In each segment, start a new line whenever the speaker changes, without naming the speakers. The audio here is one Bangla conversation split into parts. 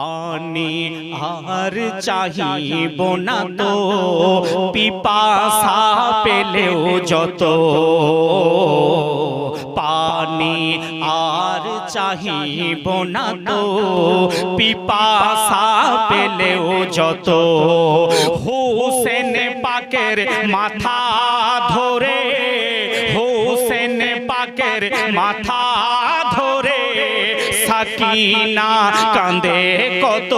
পানি আর চাহিব না তো পিপাসা পেলেও যত পানি আর চাহিব না তো পিপাসা পেলেও যত হুসেন পাকের মাথা ধরে হুসেন পাকের মাথা ধরে সাকিনা কান্দে কত?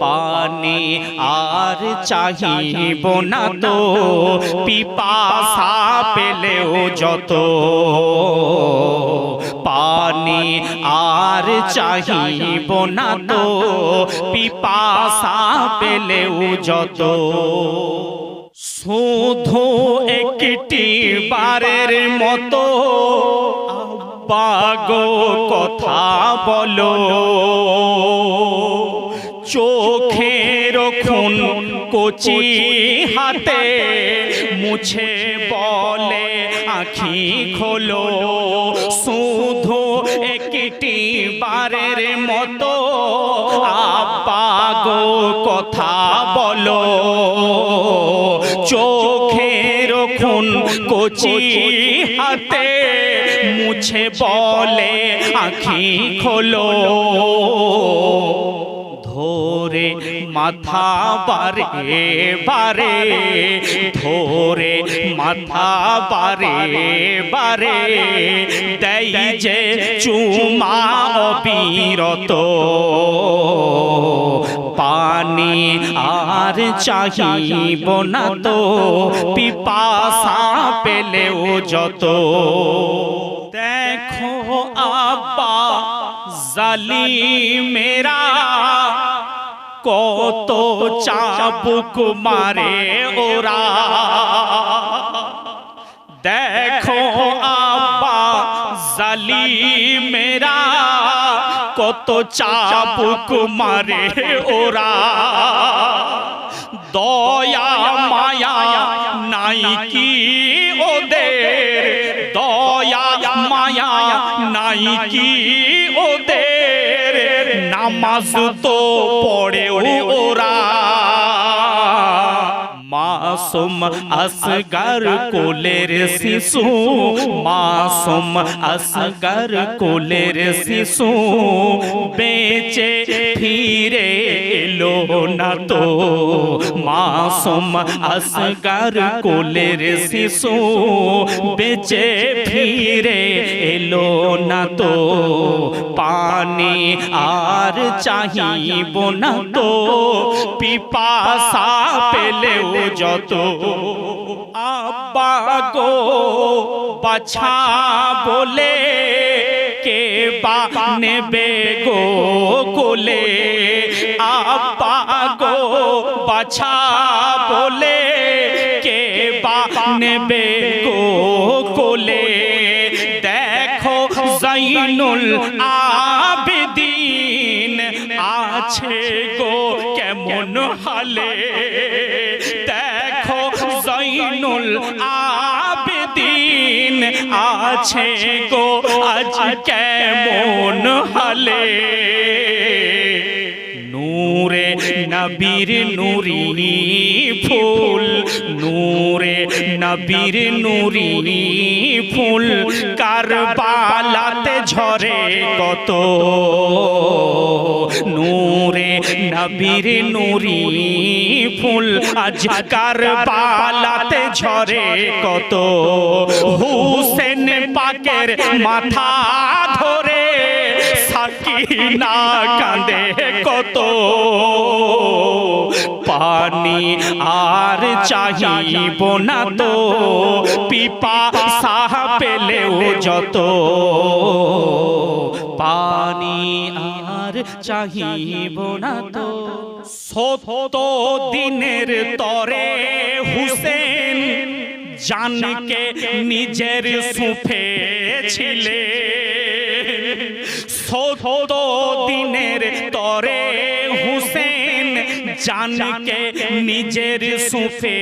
পানি আর চাহিব না তো, পিপাসা পেলেও যত। পানি আর চাহিব না তো, পিপাসা পেলেও যত। শুধু একটি বারের মতো বাগো কথা বলো। চোখের খুন কচি হাতে মুছে বলে আখি খোলো। শুধু একটি বারের মতো আব্বাগো কথা বলো। চোখের খুন কচি হাতে মুছে বলে, আখি খোলো। ধরে মাথা বারে বারে, ধরে মাথা বারে বারে। দেই যে চুমা অবিরত, পানি আর চাহিব না তো, পিপাসা পেলেও যত। দেখো আব্বা জালি মেরা কত চাবুক মারে ওরা দেখো আব্বা জালি মেরা কত চাবুক মারে ওরা দয়া মায়া নাই কি মায়া নাই কি ওদের? নামাজ তো পড়ে ওরা। মাসুম আসগার কোলের শিশু। মাসুম আসগার কোলের শিশু। বেঁচে ফিরে এলো না তো। মাসুম আসগার কোলের শিশু। বেঁচে ফিরে এলো না তো। পানি আর চাহিব না তো। পিপাসা যত আব্বা গো, বাছা বলে কে বা নেবে গো কোলে? আব্বা গো, বাছা বলে কে বা নেবে গো কোলে? দেখো জাইনুল আবেদিন আছে গো কেমন হালে? জাইনুল আবেদিন আছে গো, আজ কেমন হালে? নূরে নবীর নুরি ফুল, নূরে নবীর নুরি ফুল, কারবালাতে ঝরে কত? নবীর নুরি ফুল আজ কারবালাতে ঝরে? কত হুসেন পাকের মাথা ধরে। সাকিনা কাঁদে। কত পানি আর চাহিব না তো। পিপা সাহ পেলেও যত। পানি চাহিব না তো। সত দিনের তরে হুসেন জানকে নিজের সুফে ছিলে। সত দিনের তরে হুসেন জানকে নিজের সুফে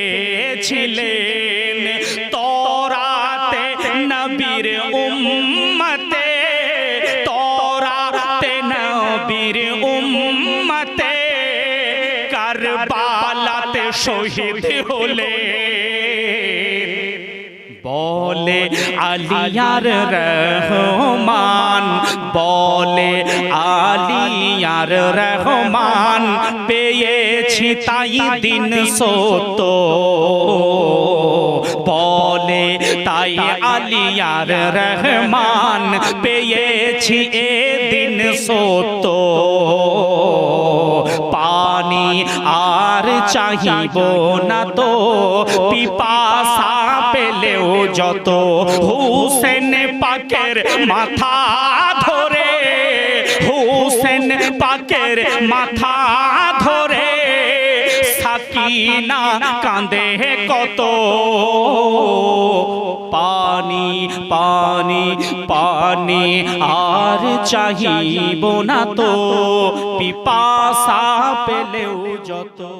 ছিলেন। তরাতে শহীদ হলে। বলে আলিয়ার রহমান বলে আলিয়ার রহমান পেয়েছি তাই দিন সত বলে তাই আলিয়ার রহমান পেয়েছি এ দিন সত পানি আর চাহিব না তো। পিপাসা পেলেও যত। হুসেন পাকের মাথা ধরে। হুসেন পাকের মাথা ধরে। সাকিনা কাঁদে কত। পানি পানি পানি আর চাহিব না তো। পিপাসা পেলেও যত।